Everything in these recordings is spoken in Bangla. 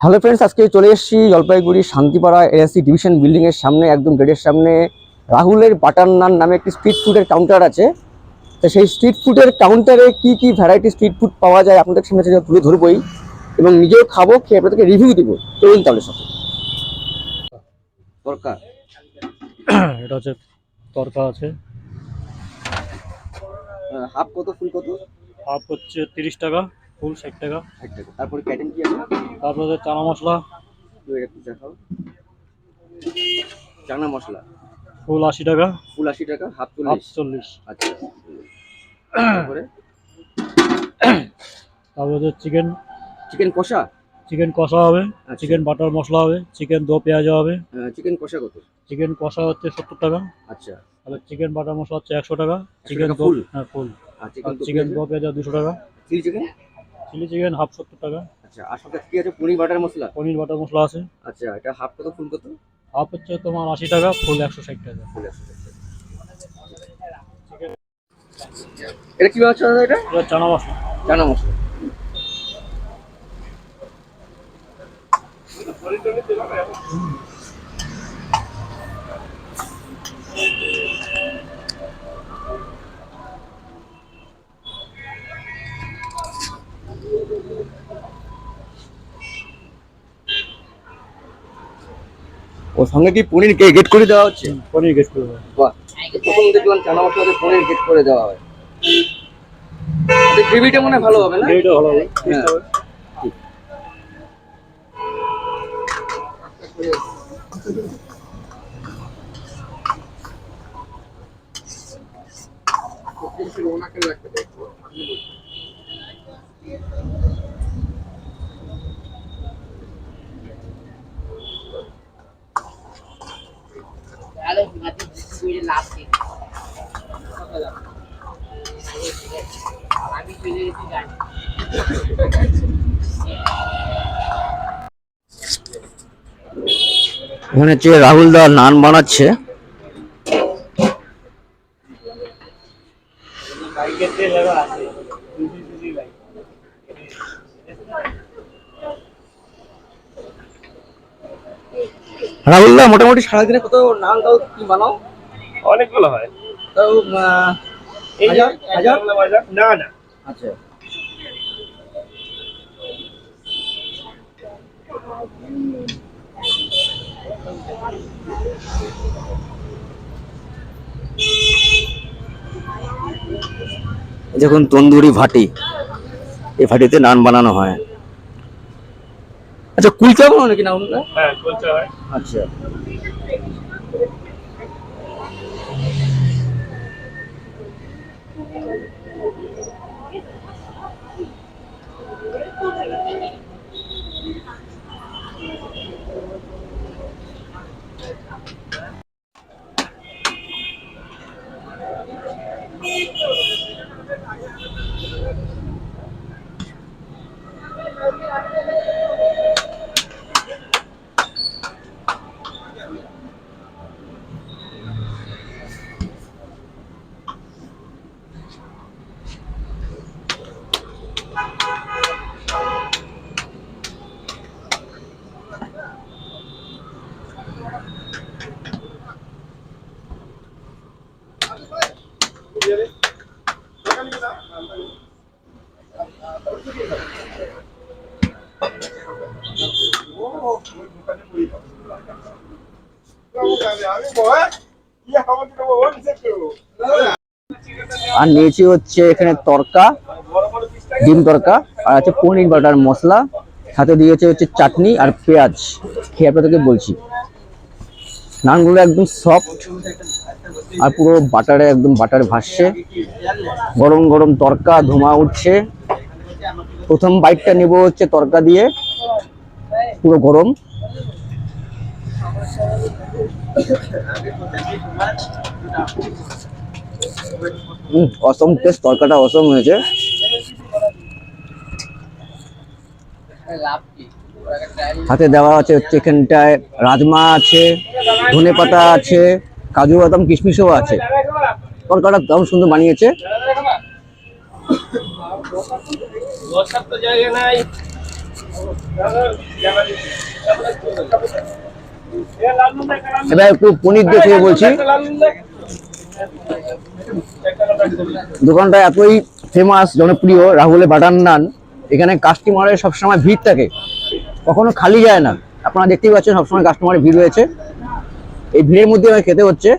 হ্যালো ফ্রেন্ডস আজকে চলে এসেছি Jalpaiguri Shantipara ASC division building এর সামনে একদম গেটের সামনে। রাহুলের বাটার নান নামে একটি স্ট্রিট ফুডের কাউন্টার আছে। তো সেই স্ট্রিট ফুডের কাউন্টারে কি কি ভ্যারাইটি স্ট্রিট ফুড পাওয়া যায় আপনাদের সামনে সেটা তুলে ধরবই। এবং নিজেও খাব খেয়ে আপনাদেরকে রিভিউ দিব। চলুন তাহলে সাথে দরকার এটা হচ্ছে তরকা আছে। হাফ কত ফুল কত? হাফ হচ্ছে তিরিশ টাকা। ফুল ষাট টাকা। ষাট টাকা। তারপরে ক্যাটেন কি আছে? তারপরে চানা মশলা। একটু দেখাও। চানা মশলা। ফুল আশি টাকা। ফুল আশি টাকা হাফ চল্লিশ। চল্লিশ। আচ্ছা। তারপরে? তারপরে চিকেন। চিকেন কষা? চিকেন কষা হবে। আচ্ছা। চিকেন বাটার মশলা হবে। চিকেন দো পেঁয়াজ হবে। চিকেন কষা কত? চিকেন কষা হচ্ছে সত্তর টাকা। আচ্ছা। তাহলে চিকেন বাটার মশলা হচ্ছে একশো টাকা। Chicken full? হ্যাঁ ফুল। আর আর চিকেন চিকেন দো পেঁয়াজ দুশো টাকা। Chilli chicken? Chilli chicken half সত্তর টাকা। আচ্ছা আর সাথে কি আছে? পনির বাটার মশলা? পনির বাটার মশলা আছে। আচ্ছা এটা হাফ কত? ফুল কত? হাফ হচ্ছে তোমার আশি টাকা ফুল একশো ষাট টাকা। ফুল আছে এটা কি এটা? এটা চানা মশলা। চানা মশলা। ওর সঙ্গে কি পনির গেট করে দেওয়া হচ্ছে? পনির গেট করে দেবো। বাহ। প্রথম দেখলাম চানা মশলাতে পনির গেট করে দেওয়া হয়। গ্রেভিটা মনে ভালো হবে না? গ্রেভিটা ভালো হবে আমি চলে গেছি গাড়ি। ওখানে হচ্ছে রাহুল দা নান বানাচ্ছে। রাহুল দা মোটামুটি সারাদিনে কত নান দাও কি বানাও? অনেকগুলো হয়। হাজার হাজার না না। আচ্ছা। যখন তন্দুরি ভাটি। এই ভাটিতে নান বানানো হয়। আচ্ছা কুলচা বানানো নাকি না ওগুলো? হ্যাঁ হয় আচ্ছা আর নিয়েছি হচ্ছে এখানে তরকা, ডিম তরকা, আর আছে পনির বাটার মশলা, সাথে দিয়েছে হচ্ছে চাটনি আর পেঁয়াজ, খেয়ে আপনাদেরকে বলছি। নানগুলো একদম সফট আর পুরো বাটারে একদম বাটার ভাসছে। গরম গরম তরকা, ধোঁয়া উঠছে। প্রথম বাইকটা নেব হচ্ছে তরকা দিয়ে। পুরো গরম। অসম টেস্ট তরকাটা অসম হয়েছে। হাতে দেওয়া আছে হচ্ছে এখানটায় রাজমা আছে, ধনে পাতা আছে, কাজু বাদাম, কিশমিশও আছে। তরকাটা দারুণ সুন্দর বানিয়েছে। এবার একটু পনির দিয়ে খেয়ে বলছি। দোকানটা এতই ফেমাস জনপ্রিয় রাহুলের বাটার নান। এখানে কাস্টমারের সবসময় ভিড় থাকে। কখনো খালি যায় না। আপনারা দেখতেই পাচ্ছেন সবসময় কাস্টমারের ভিড় রয়েছে। এই ভিড়ের মধ্যে আমাকে খেতে হচ্ছে।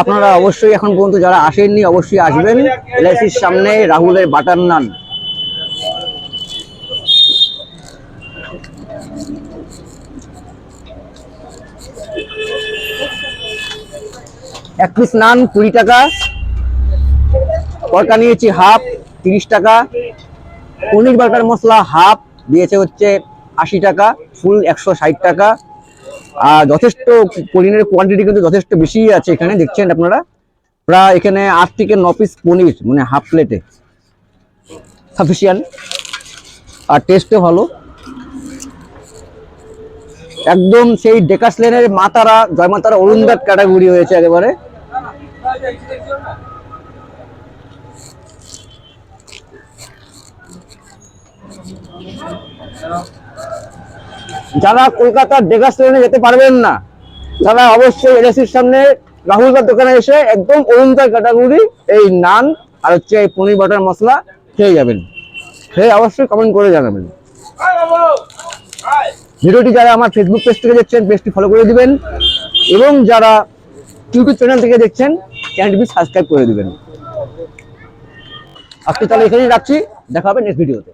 আপনারা অবশ্যই এখন পর্যন্ত যারা আসেননি, অবশ্যই আসবেন। এলআইসির সামনে রাহুলের বাটার নান। এক পিস নান কুড়ি টাকা। তরকা নিয়েছি হাফ তিরিশ টাকা। পনির বাটার মশলা হাফ দিয়েছে হচ্ছে আশি টাকা, ফুল একশো ষাট টাকা। আর যথেষ্ট পনিরের কোয়ান্টিটি কিন্তু যথেষ্ট বেশি আছে এখানে, দেখছেন আপনারা? প্রায় এখানে আট থেকে ন পিস পনির মানে হাফ প্লেটে সাফিসিয়ান আর টেস্টও ভালো। একদম সেই ডেকাস লেনের মাতারা, জয় মাতারা অরুণদার ক্যাটাগরি হয়েছে একেবারে। যারা কলকাতার ডেকাস লেনে যেতে পারবেন না, তারা অবশ্যই এলএসির সামনে রাহুলদার দোকানে এসে একদম অরুণদার ক্যাটাগরি এই নান আর হচ্ছে এই পনির বাটার মশলা খেয়ে যাবেন। খেয়ে অবশ্যই কমেন্ট করে জানাবেন। ভিডিওটি যারা আমার ফেসবুক পেজ থেকে দেখছেন পেজটি ফলো করে দিবেন এবং যারা ইউটিউব চ্যানেল থেকে দেখছেন চ্যানেলটি সাবস্ক্রাইব করে দিবেন। আজকে তাহলে এখানেই রাখছি। দেখা হবে নেক্সট ভিডিওতে